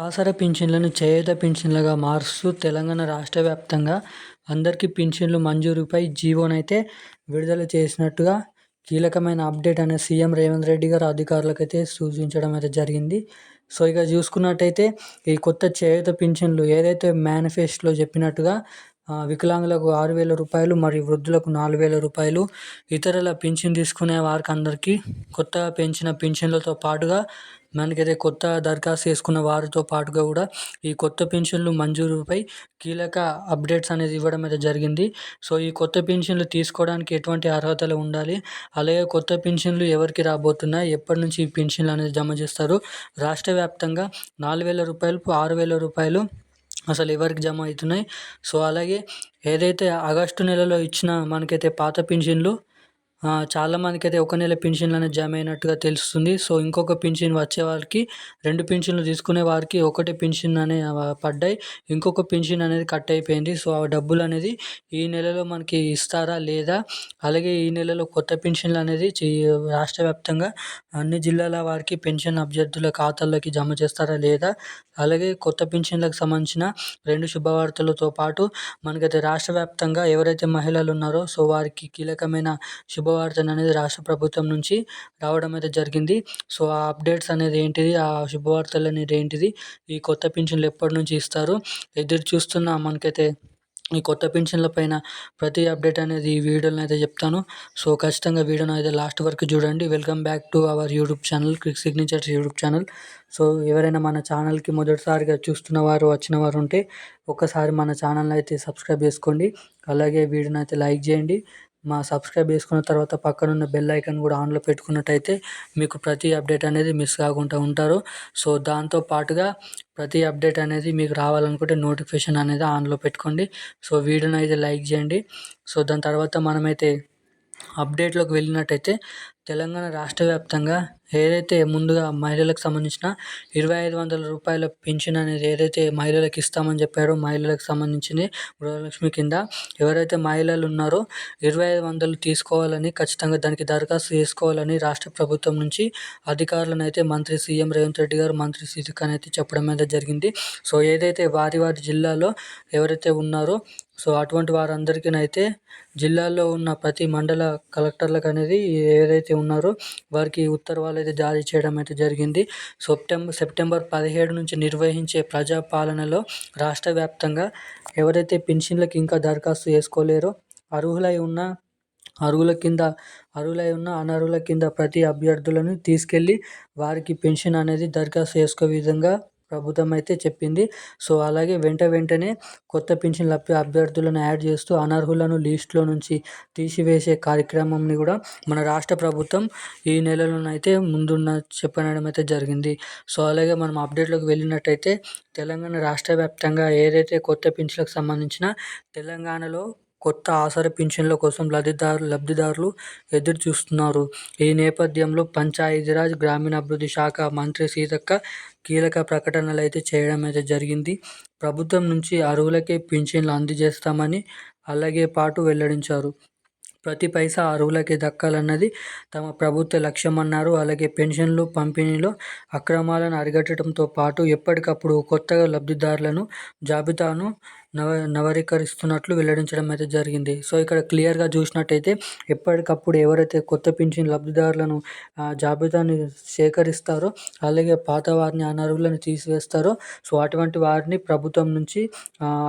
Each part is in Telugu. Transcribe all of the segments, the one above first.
ఆసర పింఛన్లను చేయూత పింఛన్లుగా మారుస్తూ తెలంగాణ రాష్ట్ర వ్యాప్తంగా అందరికీ పింఛన్లు మంజూరుపై జీవోనైతే విడుదల చేసినట్టుగా కీలకమైన అప్డేట్ అనే సీఎం రేవంత్ రెడ్డి గారు అధికారులకైతే సూచించడం అయితే జరిగింది. సో ఇక చూసుకున్నట్టయితే ఈ కొత్త చేయూత పింఛన్లు ఏదైతే మేనిఫెస్టోలో చెప్పినట్టుగా వికలాంగులకు ఆరు వేల రూపాయలు మరియు వృద్ధులకు నాలుగు వేల రూపాయలు ఇతరుల పింఛన్ తీసుకునే వారికి అందరికీ కొత్తగా పెంచిన పింఛన్లతో పాటుగా మనకైతే కొత్త దరఖాస్తు చేసుకున్న వారితో పాటుగా కూడా ఈ కొత్త పెన్షన్లు మంజూరుపై కీలక అప్డేట్స్ అనేది ఇవ్వడం అయితే జరిగింది. సో ఈ కొత్త పెన్షన్లు తీసుకోవడానికి ఎటువంటి అర్హతలు ఉండాలి? అలాగే కొత్త పెన్షన్లు ఎవరికి రాబోతున్నాయి? ఎప్పటి నుంచి ఈ పెన్షన్లు అనేది జమ చేస్తారు? రాష్ట్ర వ్యాప్తంగా నాలుగు వేల రూపాయలు ఆరు వేల రూపాయలు అసలు ఎవరికి జమ అవుతున్నాయి? సో అలాగే ఏదైతే ఆగస్టు నెలలో ఇచ్చిన మనకైతే పాత పెన్షన్లు చాలామందికి అయితే ఒక నెల పింఛన్లు అనేది జమ అయినట్టుగా తెలుస్తుంది. సో ఇంకొక పింఛన్ వచ్చే వారికి రెండు పింఛన్లు తీసుకునే వారికి ఒకటే పింఛన్ అనే పడ్డాయి. ఇంకొక పింఛన్ అనేది కట్ అయిపోయింది. సో ఆ డబ్బులు అనేది ఈ నెలలో మనకి ఇస్తారా లేదా? అలాగే ఈ నెలలో కొత్త పింఛన్లు అనేది రాష్ట్ర వ్యాప్తంగా అన్ని జిల్లాల వారికి పెన్షన్ అభ్యర్థుల ఖాతాల్లోకి జమ చేస్తారా లేదా? అలాగే కొత్త పింఛన్లకు సంబంధించిన రెండు శుభవార్తలతో పాటు మనకైతే రాష్ట్ర వ్యాప్తంగా ఎవరైతే మహిళలు ఉన్నారో సో వారికి కీలకమైన శుభ శుభవార్త అనేది రాష్ట్ర ప్రభుత్వం నుంచి రావడం అయితే జరిగింది. సో ఆ అప్డేట్స్ అనేది ఏంటిది? ఆ శుభవార్తలు అనేది ఏంటిది? ఈ కొత్త పింఛన్లు ఎప్పటి నుంచి ఇస్తారు? ఎదురు చూస్తున్న మనకైతే ఈ కొత్త పెన్షన్ల పైన ప్రతి అప్డేట్ అనేది ఈ వీడియోలో అయితే చెప్తాను. సో ఖచ్చితంగా వీడియోను అయితే లాస్ట్ వరకు చూడండి. Welcome back to our YouTube channel Crick Signatures YouTube channel. So ఎవరైనా మన ఛానల్కి మొదటిసారిగా చూస్తున్న వారు వచ్చిన వారు ఉంటే ఒక్కసారి మన ఛానల్ అయితే సబ్స్క్రైబ్ చేసుకోండి. అలాగే వీడియోని అయితే లైక్ చేయండి. మా సబ్స్క్రైబ్ చేసుకున్న తర్వాత పక్కనున్న బెల్ ఐకాన్ కూడా ఆన్లో పెట్టుకున్నట్టయితే మీకు ప్రతి అప్డేట్ అనేది మిస్ కాకుండా ఉంటారు. సో దాంతో పాటుగా ప్రతి అప్డేట్ అనేది మీకు రావాలనుకుంటే నోటిఫికేషన్ అనేది ఆన్లో పెట్టుకోండి. సో వీడియోని అయితే లైక్ చేయండి. సో దాని తర్వాత మనమైతే అప్డేట్లోకి వెళ్ళినట్టయితే తెలంగాణ రాష్ట్ర వ్యాప్తంగా ఏదైతే ముందుగా మహిళలకు సంబంధించిన ఇరవై ఐదు వందల రూపాయల పింఛన్ అనేది ఏదైతే మహిళలకు ఇస్తామని చెప్పారో మహిళలకు సంబంధించింది గృహలక్ష్మి కింద ఎవరైతే మహిళలు ఉన్నారో ఇరవై ఐదు వందలు తీసుకోవాలని ఖచ్చితంగా దానికి దరఖాస్తు చేసుకోవాలని రాష్ట్ర ప్రభుత్వం నుంచి అధికారులను అయితే మంత్రి సీఎం రేవంత్ రెడ్డి గారు మంత్రి సీతక్కని అయితే చెప్పడం అయితే జరిగింది. సో ఏదైతే వారి వారి జిల్లాలో ఎవరైతే ఉన్నారో సో అటువంటి వారందరికీనైతే జిల్లాలో ఉన్న ప్రతి మండల కలెక్టర్లకు అనేది ఏదైతే ఉన్నారో వారికి ఉత్తర్వులు అయితే జారీ చేయడం అయితే జరిగింది. సెప్టెంబర్ సెప్టెంబర్ పదిహేడు నుంచి నిర్వహించే ప్రజాపాలనలో రాష్ట్ర వ్యాప్తంగా ఎవరైతే పెన్షన్లకు ఇంకా దరఖాస్తు చేసుకోలేరో అర్హులై ఉన్న అరువుల కింద అర్హులై ఉన్న అనర్హుల కింద ప్రతి అభ్యర్థులను తీసుకెళ్ళి వారికి పెన్షన్ అనేది దరఖాస్తు చేసుకునే విధంగా ప్రభుత్వం అయితే చెప్పింది. సో అలాగే వెంట వెంటనే కొత్త పింఛన్ లభ్య అభ్యర్థులను యాడ్ చేస్తూ అనర్హులను లిస్టులో నుంచి తీసివేసే కార్యక్రమంని కూడా మన రాష్ట్ర ప్రభుత్వం ఈ నెలలోనైతే ముందున్న చెప్పడం అయితే జరిగింది. సో అలాగే మనం అప్డేట్లోకి వెళ్ళినట్టయితే తెలంగాణ రాష్ట్ర వ్యాప్తంగా ఏదైతే కొత్త పింఛన్లకు సంబంధించిన తెలంగాణలో కొత్త ఆసర పింఛన్ల కోసం లబ్ధిదారు లబ్ధిదారులు ఎదురు చూస్తున్నారు ఈ నేపథ్యంలో పంచాయతీరాజ్ గ్రామీణాభివృద్ధి శాఖ మంత్రి సీతక్క కీలక ప్రకటనలు అయితే చేయడం అయితే జరిగింది. ప్రభుత్వం నుంచి అర్హులకే పింఛన్లు అందజేస్తామని అలాగే పాటు వెల్లడించారు. ప్రతి పైసా అర్హులకే దక్కాలన్నది తమ ప్రభుత్వ లక్ష్యమన్నారు. అలాగే పెన్షన్లు పంపిణీలో అక్రమాలను అరిగట్టడంతో పాటు ఎప్పటికప్పుడు కొత్తగా లబ్ధిదారులను జాబితాను నవ నవీకరిస్తున్నట్లు వెల్లడించడం అయితే జరిగింది. సో ఇక్కడ క్లియర్గా చూసినట్టయితే ఎప్పటికప్పుడు ఎవరైతే కొత్త పింఛన్ లబ్ధిదారులను జాబితాని సేకరిస్తారో అలాగే పాత వారిని అనర్హులను తీసివేస్తారో సో అటువంటి వారిని ప్రభుత్వం నుంచి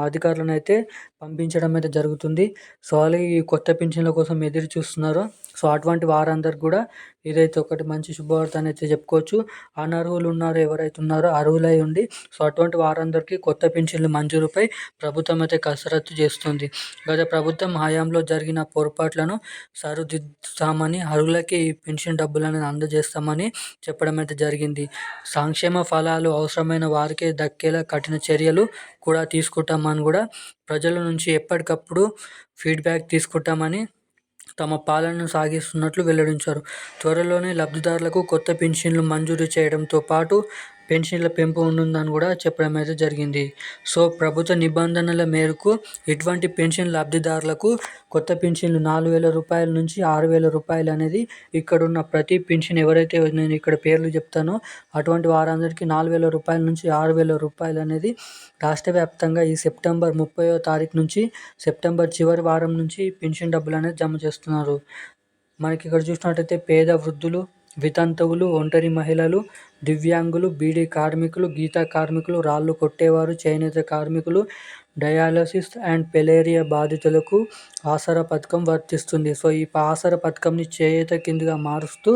అధికారులను అయితే పంపించడం అయితే జరుగుతుంది. సో అలాగే ఈ కొత్త పింఛన్ల కోసం ఎదురు చూస్తున్నారో సో అటువంటి వారందరు కూడా ఇదైతే ఒకటి మంచి శుభవార్త అయితే చెప్పుకోవచ్చు అనర్హులు ఉన్నారో ఎవరైతే ఉన్నారో అర్హులై ఉండి సో అటువంటి వారందరికీ కొత్త పింఛన్లు మంజూరుపై ప్రభుత్వం అయితే కసరత్తు చేస్తుంది. గత ప్రభుత్వం హయాంలో జరిగిన పొరపాట్లను సరిదిద్దుతామని అర్హులకి ఈ పెన్షన్ డబ్బులను అందజేస్తామని చెప్పడం అయితే జరిగింది. సంక్షేమ ఫలాలు అవసరమైన వారికే దక్కేలా కఠిన చర్యలు కూడా తీసుకుంటామని కూడా ప్రజల నుంచి ఎప్పటికప్పుడు ఫీడ్బ్యాక్ తీసుకుంటామని తమ పాలనను సాగిస్తున్నట్లు వెల్లడించారు. త్వరలోనే లబ్ధిదారులకు కొత్త పెన్షన్లు మంజూరు చేయడంతో పాటు పెన్షన్ల పెంపు ఉండదని కూడా చెప్పడం అయితే జరిగింది. సో ప్రభుత్వ నిబంధనల మేరకు ఇటువంటి పెన్షన్ లబ్ధిదారులకు కొత్త పెన్షన్లు నాలుగు వేల రూపాయల నుంచి ఆరు వేల రూపాయలు అనేది ఇక్కడ ఉన్న ప్రతి పెన్షన్ ఎవరైతే నేను ఇక్కడ పేర్లు చెప్తానో అటువంటి వారందరికీ నాలుగు వేల రూపాయల నుంచి ఆరు వేల రూపాయలు అనేది రాష్ట్ర వ్యాప్తంగా ఈ సెప్టెంబర్ ముప్పైవ తారీఖు నుంచి సెప్టెంబర్ చివరి వారం నుంచి పెన్షన్ డబ్బులు అనేది జమ చేస్తున్నారు. మనకి ఇక్కడ చూసినట్టయితే పేద వృద్ధులు వితంతువులు ఒంటరి మహిళలు దివ్యాంగులు బీడీ కార్మికులు గీతా కార్మికులు రాళ్ళు కొట్టేవారు చేనేత కార్మికులు డయాలసిస్ అండ్ పెలేరియా బాధితులకు ఆసరా పథకం వర్తిస్తుంది. సో ఈ ఆసరా పథకంని చేయూత కిందగా మారుస్తూ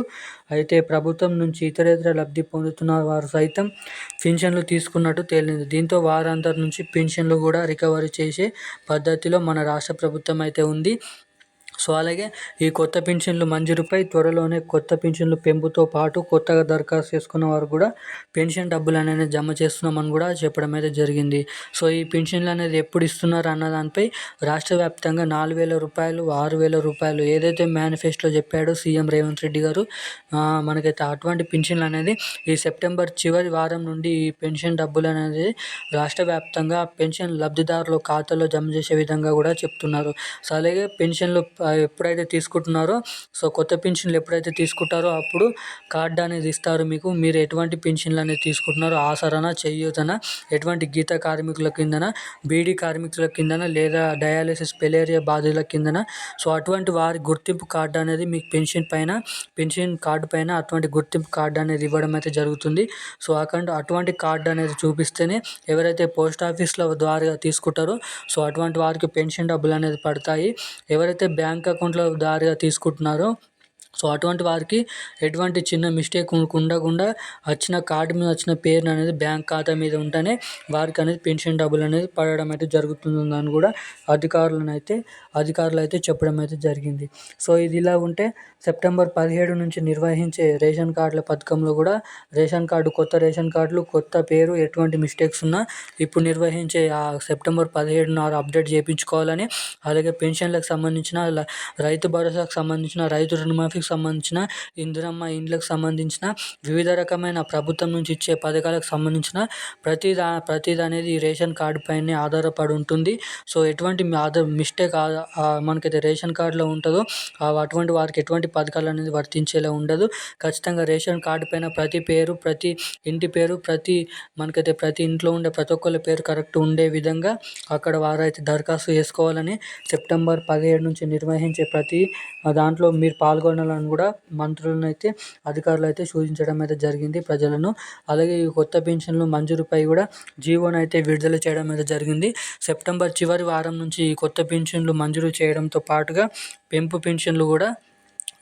అయితే ప్రభుత్వం నుంచి ఇతరేతర లబ్ధి పొందుతున్న వారు సైతం పింఛన్లు తీసుకున్నట్టు తేలింది. దీంతో వారందరి నుంచి పింఛన్లు కూడా రికవరీ చేసే పద్ధతిలో మన రాష్ట్ర ప్రభుత్వం అయితే ఉంది. సో అలాగే ఈ కొత్త పింఛన్లు మంజూరుపై త్వరలోనే కొత్త పింఛన్లు పెంపుతో పాటు కొత్తగా దరఖాస్తు చేసుకున్న వారు కూడా పెన్షన్ డబ్బులు అనేది జమ చేస్తున్నామని కూడా చెప్పడం అయితే జరిగింది. సో ఈ పెన్షన్లు అనేది ఎప్పుడు ఇస్తున్నారు అన్న దానిపై రాష్ట్ర వ్యాప్తంగా నాలుగు వేల రూపాయలు ఆరు వేల రూపాయలు ఏదైతే మేనిఫెస్టోలో చెప్పాడో సీఎం రేవంత్ రెడ్డి గారు మనకైతే అటువంటి పెన్షన్లు అనేది ఈ సెప్టెంబర్ చివరి వారం నుండి ఈ పెన్షన్ డబ్బులు అనేది రాష్ట్ర వ్యాప్తంగా పెన్షన్ లబ్ధిదారుల ఖాతాలో జమ చేసే విధంగా కూడా చెప్తున్నారు. సో అలాగే పెన్షన్లు ఎప్పుడైతే తీసుకుంటున్నారో సో కొత్త పెన్షన్లు ఎప్పుడైతే తీసుకుంటారో అప్పుడు కార్డు అనేది ఇస్తారు మీకు. మీరు ఎటువంటి పెన్షన్లు అనేది తీసుకుంటున్నారో ఆసరణ చేయూతన ఎటువంటి గీత కార్మికుల కిందన బీడీ కార్మికుల కిందన లేదా డయాలసిస్ పెలేరియా బాధితుల కిందన సో అటువంటి వారి గుర్తింపు కార్డు అనేది మీకు పెన్షన్ పైన పెన్షన్ కార్డు పైన అటువంటి గుర్తింపు కార్డు అనేది ఇవ్వడం అయితే జరుగుతుంది. సో అక్కడ అటువంటి కార్డు అనేది చూపిస్తేనే ఎవరైతే పోస్ట్ ఆఫీస్ల ద్వారా తీసుకుంటారో సో అటువంటి వారికి పెన్షన్ డబ్బులు అనేది పడతాయి. ఎవరైతే బ్యాంక్ బ్యాంక్ అకౌంట్లో దారిగా తీసుకుంటున్నారో. సో అటువంటి వారికి ఎటువంటి చిన్న మిస్టేక్ ఉండకుండా వచ్చిన కార్డు మీద వచ్చిన పేరు అనేది బ్యాంక్ ఖాతా మీద ఉంటేనే వారికి అనేది పెన్షన్ డబ్బులు అనేది పడడం అయితే జరుగుతుందని కూడా అధికారులను అయితే అధికారులు అయితే చెప్పడం అయితే జరిగింది. సో ఇది ఇలా ఉంటే సెప్టెంబర్ పదిహేడు నుంచి నిర్వహించే రేషన్ కార్డుల పథకంలో కూడా రేషన్ కార్డు కొత్త రేషన్ కార్డులు కొత్త పేరు ఎటువంటి మిస్టేక్స్ ఉన్నా ఇప్పుడు నిర్వహించే ఆ సెప్టెంబర్ పదిహేడు నాడు అప్డేట్ చేయించుకోవాలని అలాగే పెన్షన్లకు సంబంధించిన రైతు భరోసాకు సంబంధించిన రైతు రుణమాఫీ సంబంధించిన ఇందిరమ్మ ఇండ్లకు సంబంధించిన వివిధ రకమైన ప్రభుత్వం నుంచి ఇచ్చే పథకాలకు సంబంధించిన ప్రతి దా ప్రతిది అనేది రేషన్ కార్డు పైనే ఆధారపడి ఉంటుంది. సో ఎటువంటి ఆధార్ మిస్టేక్ మనకైతే రేషన్ కార్డులో ఉంటుందో అటువంటి వారికి ఎటువంటి పథకాలు అనేది వర్తించేలా ఉండదు. ఖచ్చితంగా రేషన్ కార్డు పైన ప్రతి పేరు ప్రతి ఇంటి పేరు ప్రతి మనకైతే ప్రతి ఇంట్లో ఉండే ప్రతి ఒక్కరి పేరు కరెక్ట్ ఉండే విధంగా అక్కడ వారైతే దరఖాస్తు చేసుకోవాలని సెప్టెంబర్ పదిహేడు నుంచి నిర్వహించే ప్రతి దాంట్లో మీరు పాల్గొనాలని కూడా మంత్రులను అయితే అధికారులు అయితే సూచించడం అయితే జరిగింది ప్రజలను. అలాగే ఈ కొత్త పెన్షన్లు మంజూరుపై కూడా జీవోను అయితే విడుదల చేయడం అయితే జరిగింది. సెప్టెంబర్ చివరి వారం నుంచి ఈ కొత్త పెన్షన్లు మంజూరు చేయడంతో పాటుగా పెంపు పెన్షన్లు కూడా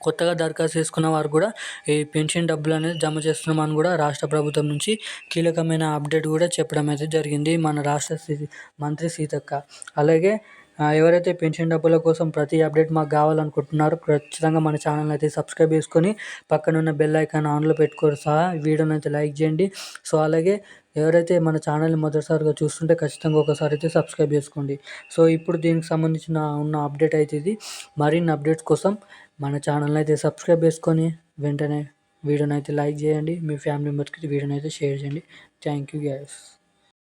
కొత్తగా దరఖాస్తు చేసుకున్న వారు కూడా ఈ పెన్షన్ డబ్బులు అనేది జమ చేస్తున్నామని కూడా రాష్ట్ర ప్రభుత్వం నుంచి కీలకమైన అప్డేట్ కూడా చెప్పడం అయితే జరిగింది. మన రాష్ట్ర మంత్రి సీతక్క. అలాగే ఎవరైతే పెన్షన్ డబ్బుల కోసం ప్రతి అప్డేట్ మాకు కావాలనుకుంటున్నారో ఖచ్చితంగా మన ఛానల్ అయితే సబ్స్క్రైబ్ చేసుకొని పక్కన ఉన్న బెల్ ఐకాన్ ఆన్లో పెట్టుకోరు సహా. వీడియోని అయితే లైక్ చేయండి. సో అలాగే ఎవరైతే మన ఛానల్ని మొదటిసారిగా చూస్తుంటే ఖచ్చితంగా ఒకసారి అయితే సబ్స్క్రైబ్ చేసుకోండి. సో ఇప్పుడు దీనికి సంబంధించిన ఉన్న అప్డేట్ అయితే ఇది. మరిన్ని అప్డేట్స్ కోసం మన ఛానల్ని అయితే సబ్స్క్రైబ్ చేసుకొని వెంటనే వీడియోని అయితే లైక్ చేయండి. మీ ఫ్యామిలీ మెంబర్స్కి వీడియోని అయితే షేర్ చేయండి. Thank you guys